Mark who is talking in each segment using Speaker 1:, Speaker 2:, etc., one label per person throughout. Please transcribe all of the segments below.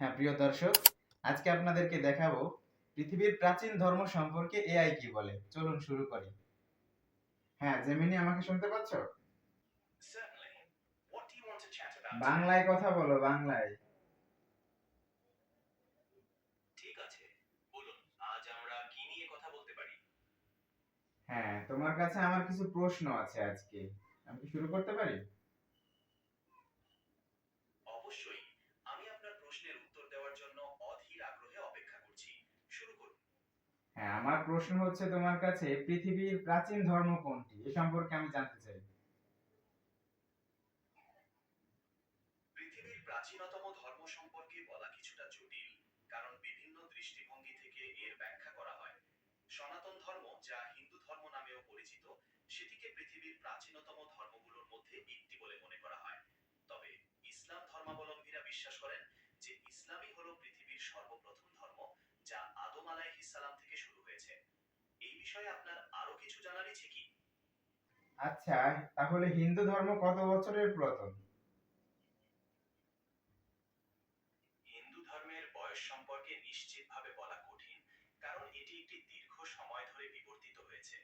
Speaker 1: হ্যাঁ প্রিয় দর্শক আজকে আপনাদেরকে দেখাবো পৃথিবীর প্রাচীন ধর্ম সম্পর্কে এআই কি বলে। চলুন শুরু করি। হ্যাঁ জেমিনি আমাকে শুনতে পাচ্ছ? বাংলায় কথা বলো বাংলায়।
Speaker 2: ঠিক আছে। বলুন আজ আমরা কি নিয়ে কথা বলতে পারি?
Speaker 1: হ্যাঁ তোমার কাছে আমার কিছু প্রশ্ন আছে আজকে। আমি কি শুরু করতে পারি
Speaker 2: অবশ্যই আমি আপনার প্রশ্নের উত্তর দেওয়ার জন্য অধীর আগ্রহে অপেক্ষা করছি। শুরু করুন।
Speaker 1: হ্যাঁ আমার প্রশ্ন হচ্ছে তোমার কাছে পৃথিবীর প্রাচীন ধর্ম কোনটি? এ সম্পর্কে আমি জানতে চাই।
Speaker 2: পৃথিবীর প্রাচীনতম ধর্ম সম্পর্কে বলা কিছুটা জটিল কারণ বিভিন্ন দৃষ্টিভঙ্গি থেকে এর ব্যাখ্যা করা হয়। সনাতন ধর্ম যা হিন্দু ধর্ম নামেও পরিচিত সেটিকে পৃথিবীর প্রাচীনতম ধর্মগুলোর মধ্যে একটি বলে মনে করা হয়। তবে ইসলাম ধর্মাবলম্বীরা বিশ্বাস করেন পৃথিবীর সর্বপ্রথম ধর্ম যা আদম আলাইহিস সালাম থেকে শুরু হয়েছে। এই বিষয়ে আপনার আরও কিছু জানার ইচ্ছে কি?
Speaker 1: আচ্ছা তাহলে হিন্দু ধর্ম কত বছরের পুরাতন?
Speaker 2: হিন্দু ধর্মের বয়স সম্পর্কে নিশ্চিতভাবে বলা কঠিন কারণ এটি একটি দীর্ঘ সময় ধরে বিবর্তিত হয়েছে।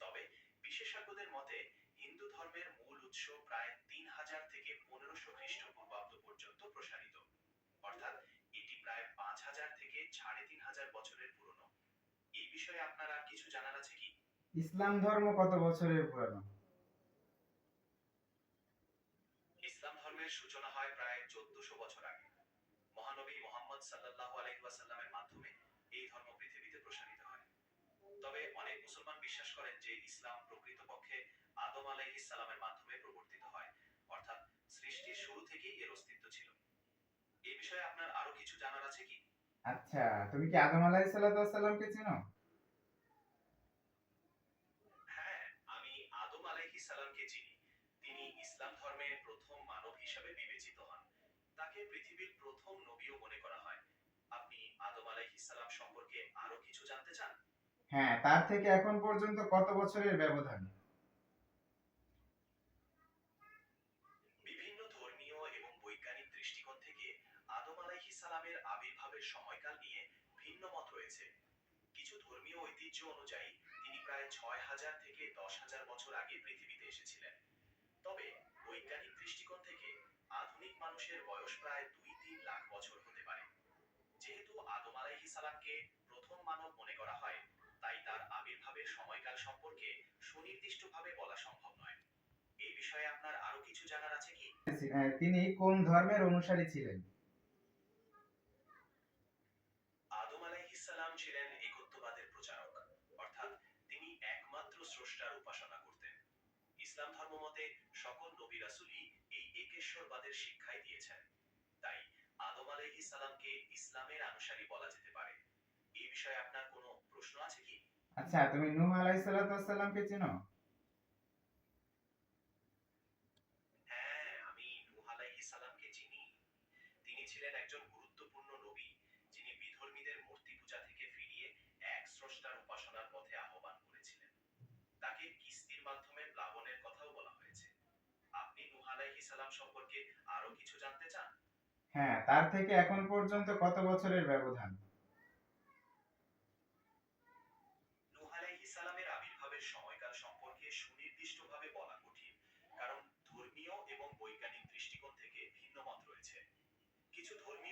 Speaker 2: তবে বিশেষজ্ঞদের মতে হিন্দু ধর্মের মূল উৎস প্রায় তিন হাজার থেকে পনেরোশো খ্রিস্টপূর্বাব্দ পর্যন্ত প্রসারিত। অর্থাৎ এটি প্রায় পাঁচ হাজার থেকে সাড়ে তিন হাজার বছরের পুরনো এই বিষয়ে আপনার আর কিছু জানার আছে কি?
Speaker 1: ইসলাম ধর্ম কত বছরের পুরানো?
Speaker 2: ইসলাম ধর্মের সূচনা হয় প্রায় চোদ্দশো বছর আগে। মহানবী মোহাম্মদ সাল্লাল্লাহু আলাইহি ওয়াসাল্লামের মাধ্যমে এই ধর্ম পৃথিবীতে প্রসারিত হয়। তবে অনেক মুসলমান বিশ্বাস করেন যে ইসলাম প্রকৃতপক্ষে আদম আলাইহিস সালামের মাধ্যমে প্রবর্তিত হয় অর্থাৎ সৃষ্টির শুরু থেকেই এর অস্তিত্ব ছিল। এই বিষয়ে আপনার আরও কিছু জানার আছে কি?
Speaker 1: আচ্ছা তুমি কি আদম আলাইহিস সালামকে চিনো
Speaker 2: হ্যাঁ আমি আদম আলাইহিস সালামকে চিনি তিনি ইসলাম ধর্মের প্রথম মানব হিসাবে বিবেচিত হন তাকে পৃথিবীর প্রথম নবীও মনে করা হয়। আপনি আদম আলাইহিস সালাম সম্পর্কে আরও কিছু জানতে চান?
Speaker 1: হ্যাঁ তার থেকে এখন পর্যন্ত কত বছরের ব্যবধান?
Speaker 2: বিভিন্ন ধর্মীয় এবং বৈজ্ঞানিক দৃষ্টিকোণ থেকে আদম আলাইহিস সালামের আবির্ভাবের সময়কাল নিয়ে ভিন্ন মত রয়েছে। কিছু ধর্মীয় ঐতিহ্য অনুযায়ী তিনি প্রায় ছয় হাজার থেকে দশ হাজার বছর আগে পৃথিবীতে এসেছিলেন। তবে বৈজ্ঞানিক দৃষ্টিকোণ থেকে আধুনিক মানুষের বয়স প্রায় দুই তিন লাখ বছর হতে পারে যেহেতু আদম আলাইহিস সালামকে প্রথম মানব মনে করা হয়। তাই তার আবির্ভাবের সময়কাল সম্পর্কে সুনির্দিষ্টভাবে বলা সম্ভব নয়। এই বিষয়ে আপনার আরও কিছু জানার আছে কি?
Speaker 1: তিনি কোন ধর্মের অনুসারী ছিলেন?
Speaker 2: আদম আলাইহিস সালাম ছিলেন একত্ববাদের প্রচারক। অর্থাৎ তিনি একমাত্র স্রষ্টার উপাসনা করতেন। ইসলাম ধর্ম মতে সকল নবী রাসূলই এই একেশ্বরবাদের শিক্ষাই দিয়েছেন। সালামকে ইসলামের অনুসারী বলা যেতে পারে। এই বিষয়ে আপনার কোনো প্রশ্ন আছে কি?
Speaker 1: আচ্ছা তুমি নূহ আলাইহিস সালামকে চিনো
Speaker 2: হ্যাঁ আমি নূহ আলাইহিস সালামকে চিনি তিনি ছিলেন একজন গুরুত্বপূর্ণ নবী যিনি বিধর্মীদের মূর্তি পূজা থেকে ফিরিয়ে এক স্রষ্টার উপাসনার পথে আহ্বান করেছিলেন তাকে কিস্তির মাধ্যমে প্লাবনের কথাও বলা হয়েছে আপনি নূহ আলাইহিস সালাম সম্পর্কে আরও কিছু জানতে চান
Speaker 1: হ্যাঁ তার থেকে এখন পর্যন্ত কত বছরের ব্যবধান?
Speaker 2: সম্পর্কে সুনির্দিষ্টভাবে বলা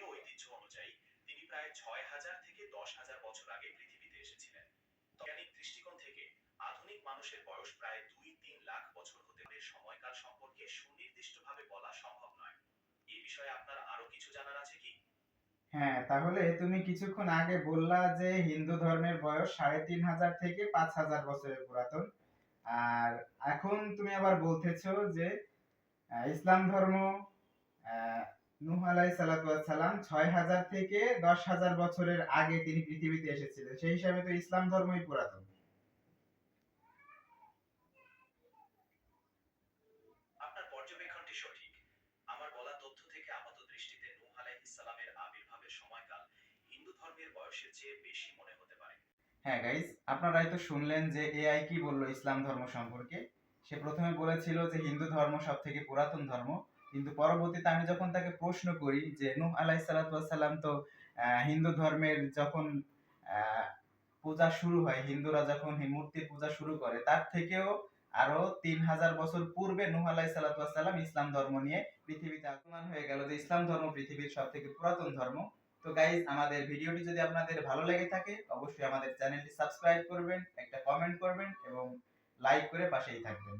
Speaker 2: ঐতিহ্য অনুযায়ী, তিনি প্রায় ছয় হাজার থেকে দশ হাজার বছর আগে পৃথিবীতে এসেছিলেন। বৈজ্ঞানিক দৃষ্টিকোণ থেকে আধুনিক মানুষের বয়স প্রায় দুই তিন লাখ বছর হতে সময়কাল সম্পর্কে সুনির্দিষ্টভাবে বলা সম্ভব নয়। এই বিষয়ে আপনার আরও কিছু জানার আছে কি
Speaker 1: হ্যাঁ তাহলে তুমি কিছুক্ষণ আগে বললা যে হিন্দু ধর্মের বয়স সাড়ে তিন হাজার থেকে পাঁচ হাজার বছরের পুরাতন। আর এখন তুমি আবার বলতেছ যে ইসলাম ধর্ম নূহ আলাইহিস সালাম ছয় হাজার থেকে দশ হাজার বছরের আগে তিনি পৃথিবীতে এসেছিলেন। সেই হিসাবে তো ইসলাম ধর্মই পুরাতন
Speaker 2: আপনার পর্যবেক্ষণটি সঠিক আমার বলা তথ্য থেকে আপাত দৃষ্টিতে নূহ আলাইহিস সালামের আবির্ভাবের সময়কাল হিন্দু বয়সের চেয়ে বেশি মনে হতে পারে।
Speaker 1: হ্যাঁ গাইস আপনারাই তো শুনলেন যে এআই কি বলল ইসলাম ধর্ম সম্পর্কে। সে প্রথমে বলেছিল যে হিন্দু ধর্ম সব থেকে পুরাতন ধর্ম। কিন্তু পরবর্তীতে আমি যখন তাকে প্রশ্ন করি যে নূহ আলাইসাল্লাম তো আহ, হিন্দু ধর্মের যখন পূজা শুরু হয় হিন্দুরা যখন মূর্তির পূজা শুরু করে তার থেকেও আরও তিন হাজার বছর পূর্বে নূহ আলাইসাল্লাম ইসলাম ধর্ম নিয়ে পৃথিবীতে আগমন হয়ে গেল যে ইসলাম ধর্ম পৃথিবীর সব থেকে পুরাতন ধর্ম। তো গাইজ আমাদের ভিডিওটি যদি আপনাদের ভালো লেগে থাকে, অবশ্যই আমাদের চ্যানেলটি সাবস্ক্রাইব করবেন, একটা কমেন্ট করবেন এবং লাইক করে পাশেই থাকবেন।